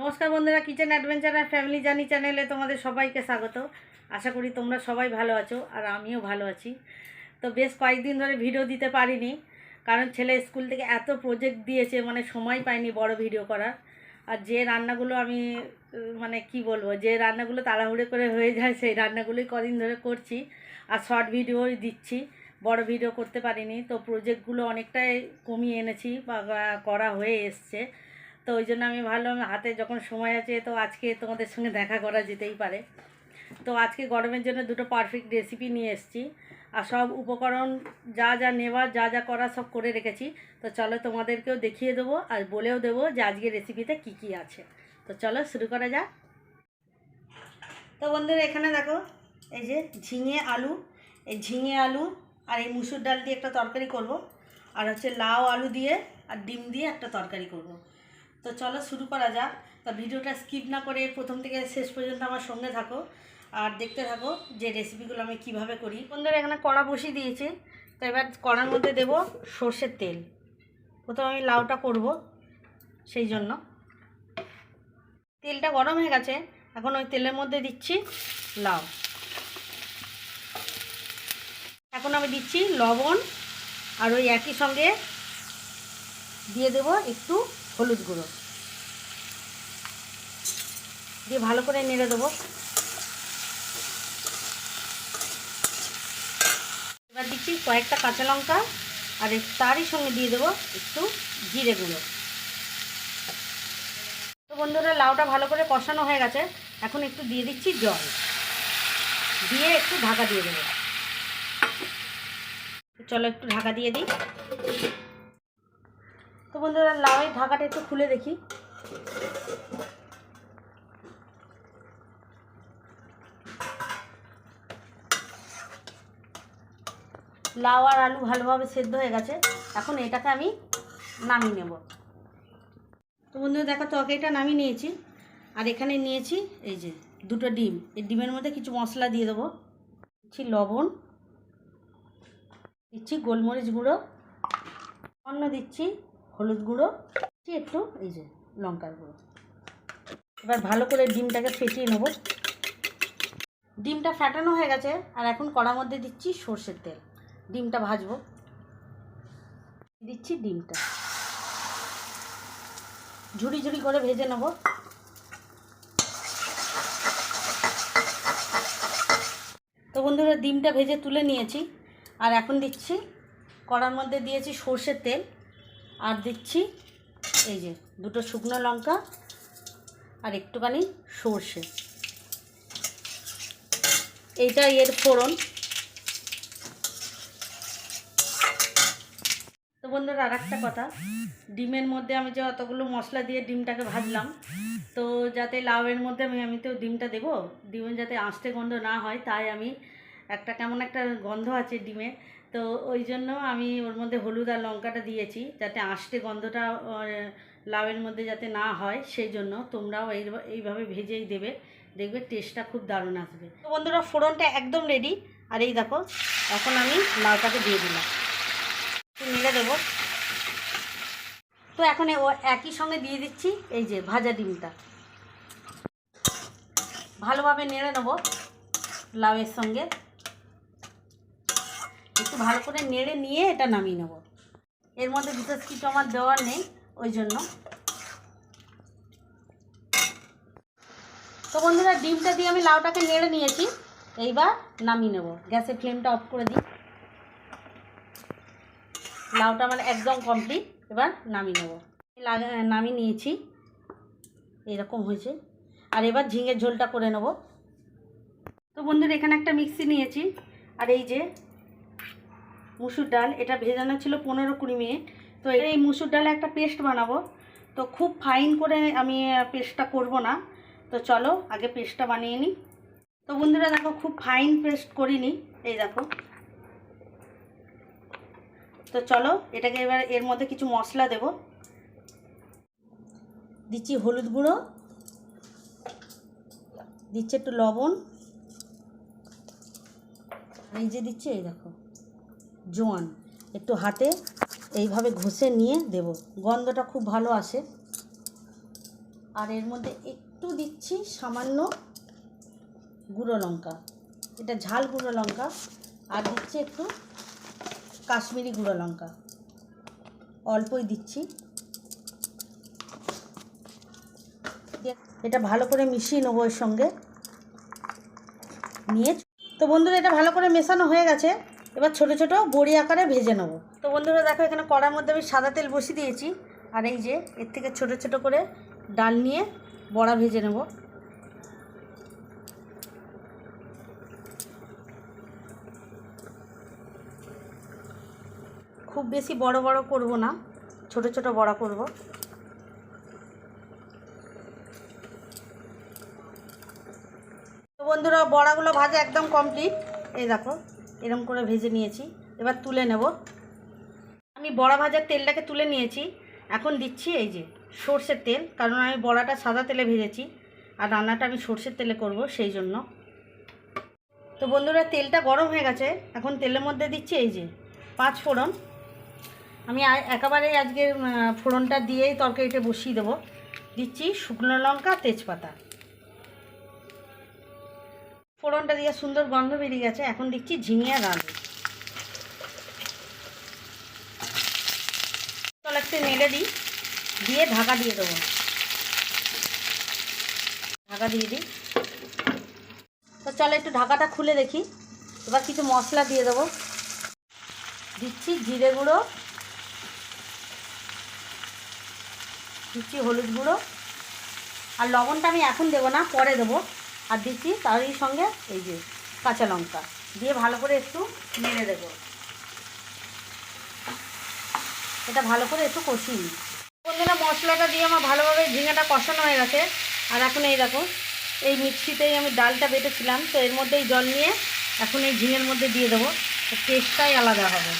নমস্কার বন্ধুরা kitchen adventure আর ফ্যামিলি জার্নি চ্যানেলে তোমাদের সবাইকে স্বাগত। আশা করি তোমরা সবাই ভালো আছো আর আমিও ভালো আছি। তো বেশ কয়েকদিন ধরে ভিডিও দিতে পারিনি, কারণ ছেলে স্কুল থেকে এত প্রজেক্ট দিয়েছে মানে সময় পাইনি বড় ভিডিও করার। আর যে রান্নাগুলো আমি মানে কি বলব, যে রান্নাগুলো তাড়াহুড়ো করে হয়ে যায়, সেই রান্নাগুলোই কদিন ধরে করছি আর শর্ট ভিডিওই দিচ্ছি। বড় ভিডিও করতে পারিনি, তো প্রজেক্টগুলো অনেকটাই কমিয়ে এনেছি বা, করা হয়ে এসছে। তো ওই জন্য আমি ভাবলাম হাতে যখন সময় আছে তো আজকে তোমাদের সঙ্গে দেখা করা যেতেই পারে। তো আজকে গরমের জন্য দুটো পারফেক্ট রেসিপি নিয়ে এসেছি। আর সব উপকরণ যা যা নেওয়ার যা যা করা সব করে রেখেছি। তো চলো তোমাদেরকেও দেখিয়ে দেবো আর বলেও দেবো যে আজকে রেসিপিতে কি কি আছে। তো চলো শুরু করা যাক। তো বন্ধুরা এখানে দেখো, এই যে ঝিঙে আলু, এই ঝিঙে আলু আর এই মুসুর ডাল দিয়ে একটা তরকারি করব। আর হচ্ছে লাউ, আলু দিয়ে আর ডিম দিয়ে একটা তরকারি করব। তো চলো শুরু করা যাক। তো ভিডিওটা স্কিপ না করে প্রথম থেকে শেষ পর্যন্ত আমার সঙ্গে থাকো আর দেখতে থাকো যে রেসিপিগুলো আমি কীভাবে করি। বন্ধুরা, এখানে কড়া বসিয়ে দিয়েছি। তো এবার কড়ার মধ্যে দেব সর্ষের তেল। প্রথমে আমি লাউটা করব সেই জন্য। তেলটা গরম হয়ে গেছে, এখন ওই তেলের মধ্যে দিচ্ছি লাউ। এখন আমি দিচ্ছি লবণ আর ওই একই সঙ্গে দিয়ে দেব একটু হলুদ গুঁড়ো। দিয়ে ভালো করে নেড়ে দেবো। এবার দিচ্ছি কয়েকটা কাঁচা লঙ্কা, আর তারই সঙ্গে দিয়ে দেবো একটু জিরে গুঁড়ো। তো বন্ধুরা, লাউটা ভালো করে কষানো হয়ে গেছে। এখন একটু দিয়ে দিচ্ছি জল। দিয়ে একটু ঢাকা দিয়ে দেবো। চলো একটু ঢাকা দিয়ে দিই। তো বন্ধুরা লাউয়ের ঢাকাটা একটু খুলে দেখি। লাউ আর আলু ভালোভাবে সেদ্ধ হয়ে গেছে। এখন এটাকে আমি নামিয়ে নেব। তো বন্ধুরা, দেখো তরকারিটা নামিয়ে নিয়েছি। আর এখানে নিয়েছি এই যে দুটো ডিম। এই ডিমের মধ্যে কিছু মশলা দিয়ে দেবো। দিচ্ছি লবণ, দিচ্ছি গোলমরিচ গুঁড়ো, অন্য দিচ্ছি হলুদ গুঁড়ো একটু, এই যে লঙ্কার গুঁড়ো। এবার ভালো করে ডিমটাকে ফেটিয়ে নেব। ডিমটা ফ্যাটানো হয়ে গেছে, আর এখন কড়ার মধ্যে দিচ্ছি সর্ষের তেল। ডিমটা ভাজবো। দিচ্ছি ডিমটা। ঝুড়ি ঝুড়ি করে ভেজে নেব। তো বন্ধুরা, ডিমটা ভেজে তুলে নিয়েছি। আর এখন দিচ্ছি, কড়ার মধ্যে দিয়েছি সর্ষের তেল। আর দিচ্ছি এই যে দুটো শুকনো লঙ্কা আর একটুখানি সর্ষে। এইটা এর ফোড়ন। তো বন্ধুরা আর একটা কথা, ডিমের মধ্যে আমি যে অতগুলো মশলা দিয়ে ডিমটাকে ভাজলাম, তো যাতে লাউয়ের মধ্যে আমি আমি তো ডিমটা দেবো ডিমে যাতে আঁশটে গন্ধ না হয়, তাই আমি একটা কেমন একটা গন্ধ আছে ডিমে তো ওই জন্য আমি ওর মধ্যে হলুদ আর লঙ্কাটা দিয়েছি যাতে আঁশটে গন্ধটা লাউয়ের মধ্যে যাতে না হয়, সেই জন্য তোমরাও এই, এইভাবে ভেজেই দেবে। দেখবে টেস্টটা খুব দারুণ আসবে। তো বন্ধুরা, ফোড়নটা একদম রেডি আর এই দেখো, এখন আমি লাউটাকে দিয়ে দিলাম। নেড়ে দেবো। তো এখন একই সঙ্গে দিয়ে দিচ্ছি এই যে ভাজা ডিমটা। ভালোভাবে নেড়ে নেব লাউয়ের সঙ্গে। একটু ভালো করে নেড়ে নিয়ে এটা নামিয়ে নেব। এর মধ্যে বিশেষ কিছু আমার দেওয়ার নেই, ওই জন্য। তো বন্ধুরা, ডিমটা দিয়ে আমি লাউটাকে নেড়ে নিয়েছি। এইবার নামিয়ে নেব। গ্যাসের ফ্লেমটা অফ করে দিই। লাউটা আমার একদম কমপ্লিট। এবার নামিয়ে নেব। নামিয়ে নিয়েছি। এরকম হয়েছে। আর এবার ঝিঙের ঝোলটা করে নেব। তো বন্ধুরা, এখানে একটা মিক্সি নিয়েছি। আর এই যে মুসুর ডাল, এটা ভেজানো ছিল পনেরো কুড়ি মিনিট। তো এই মুসুর ডালে একটা পেস্ট বানাবো। তো খুব ফাইন করে আমি পেস্টটা করব না। তো চলো, আগে পেস্টটা বানিয়ে নিই। তো বন্ধুরা, দেখো, খুব ফাইন পেস্ট করিনি। এই দেখো। তো চলো, এটাকে এবার এর মধ্যে কিছু মশলা দেব। দিচ্ছি হলুদ গুঁড়ো। দিচ্ছি একটু লবণ। এই যে দিচ্ছি, এই দেখো। জোয়ান। একটু হাতে এইভাবে ঘষে নিয়ে দেব। গন্ধটা খুব ভালো আসে। আর এর মধ্যে একটু দিচ্ছি সামান্য গুঁড়ো লঙ্কা। এটা ঝাল গুঁড়ো লঙ্কা। আর দিচ্ছি একটু কাশ্মীরি গুঁড়ো লঙ্কা। অল্পই দিচ্ছি। এটা ভালো করে মিশিয়ে নেব এর সঙ্গে। নিয়ে তো বন্ধুরা, এটা ভালো করে মেশানো হয়ে গেছে। এবার ছোট ছোট বড়ি আকারে ভেজে নেব। তো বন্ধুরা দেখো, এখানে কড়ার মধ্যে আমি সাদা তেল বসিয়ে দিয়েছি। আর এই যে, এর থেকে ছোট ছোট করে ডাল নিয়ে বড়া ভেজে নেব। খুব বেশি বড় বড় করব না, ছোট ছোট বড়া করব। বন্ধুরা, বড়াগুলো ভাজা একদম কমপ্লিট এই দেখো এরকম করে ভেজে নিয়েছি। এবার তুলে নেব। আমি বড়া ভাজার তেলটাকে তুলে নিয়েছি। এখন দিচ্ছি এই যে সর্ষের তেল, কারণ আমি বড়াটা সাদা তেলে ভেজেছি। আর রান্নাটা আমি সর্ষের তেলে করব সেই জন্য। তো বন্ধুরা, তেলটা গরম হয়ে গেছে। এখন তেলের মধ্যে দিচ্ছি এই যে পাঁচ ফোড়ন। আমি একেবারে আজকে ফোড়নটা দিয়েই তরকারিটা বসিয়ে দেবো। দিচ্ছি শুকনো লঙ্কা, তেজপাতা। ফোড়নটা দিয়ে সুন্দর গন্ধ বেরিয়ে গেছে। এখন দিচ্ছি ঝিঙে আর আলু একটু নেড়ে দিই। দিয়ে ঢাকা দিয়ে দেবো। ঢাকা দিয়ে দিই। তো চলো একটু ঢাকাটা খুলে দেখি। এবার কিছু মশলা দিয়ে দেবো। দিচ্ছি জিরে গুঁড়ো। দিচ্ছি হলুদ গুঁড়ো। আর লবণটা আমি এখন দেবো না, পরে দেবো। আর দিচ্ছি তারই সঙ্গে এই যে কাঁচা লঙ্কা। দিয়ে ভালো করে একটু নেড়ে দেবো। এটা ভালো করে একটু কষিয়ে নিই। বন্ধুরা, মশলাটা দিয়ে আমার ভালোভাবে ঝিঙেটা কষানো হয়ে গেছে। আর এখন এই দেখো, এই মিক্সিতেই আমি ডালটা বেটেছিলাম। তো এর মধ্যেই জল নিয়ে এখন এই ঝিঙের মধ্যে দিয়ে দেবো। টেস্টটাই আলাদা হবে।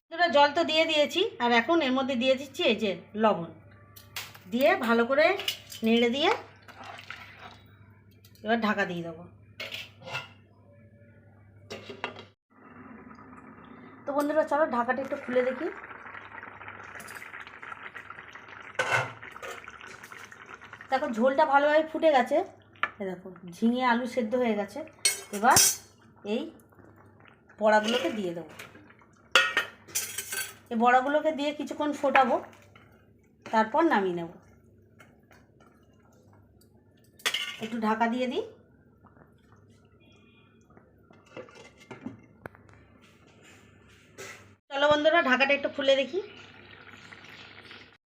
বন্ধুরা, জল তো দিয়ে দিয়েছি। আর এখন এর মধ্যে দিয়ে দিচ্ছি এই যে লবণ। দিয়ে ভালো করে নেড়ে দিয়ে এবার ঢাকা দিয়ে দেবো। তো বন্ধুরা, চলো ঢাকাটা একটু খুলে দেখি। দেখো, ঝোলটা ভালোভাবে ফুটে গেছে। দেখো, ঝিঙে, আলু সেদ্ধ হয়ে গেছে। এবার এই বড়াগুলোকে দিয়ে দেবো। এই বড়াগুলোকে দিয়ে কিছুক্ষণ ফোটাবো, তারপর নামিয়ে নেব। একটু ঢাকা দিয়ে দিই। চলো বন্ধুরা, ঢাকাটা একটু খুলে দেখি।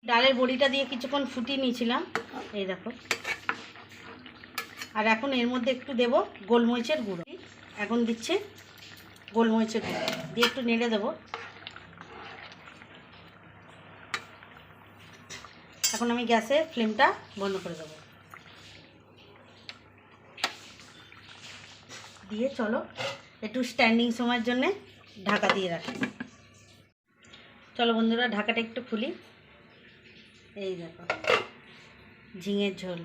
ডালের বড়িটা দিয়ে কিছুক্ষণ ফুটিয়ে নিয়েছিলাম। এই দেখো। আর এখন এর মধ্যে একটু দেব গোলমরিচের গুঁড়ো। এখন দিচ্ছে গোলমরিচের গুঁড়ো। দিয়ে একটু নেড়ে দেবো। এখন আমি গ্যাসের ফ্লেমটা বন্ধ করে দেবো। দিয়ে চলো একটু স্ট্যান্ডিং সময়ের জন্যে ঢাকা দিয়ে রাখি। চলো বন্ধুরা, ঢাকাটা একটু খুলি। এই দেখো, ঝিঙের ঝোল।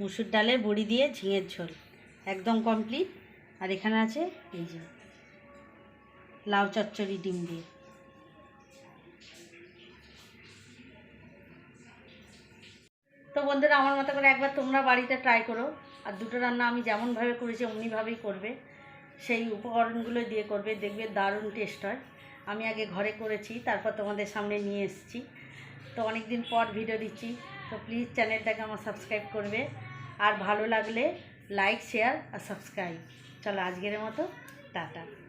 মুসুর ডালের বড়ি দিয়ে ঝিঙের ঝোল। একদম কমপ্লিট আর এখানে আছে এই যে লাউ চচ্চড়ি ডিম দিয়ে। তো বন্ধুরা, আমার মতো করে একবার তোমরা বাড়িতে ট্রাই করো। আর দুটো রান্না আমি যেমনভাবে করেছি, অমনিভাবেই করবে। সেই উপকরণগুলো দিয়ে করবে, দেখবে দারুণ টেস্ট হয়। আমি আগে ঘরে করেছি, তারপর তোমাদের সামনে নিয়ে এসেছি। তো অনেক দিন পর ভিডিও দিচ্ছি, তো প্লিজ চ্যানেলটাকে আমার সাবস্ক্রাইব করবে। আর ভালো লাগলে লাইক শেয়ার আর সাবস্ক্রাইব চলো আজকের মতো, টাটা।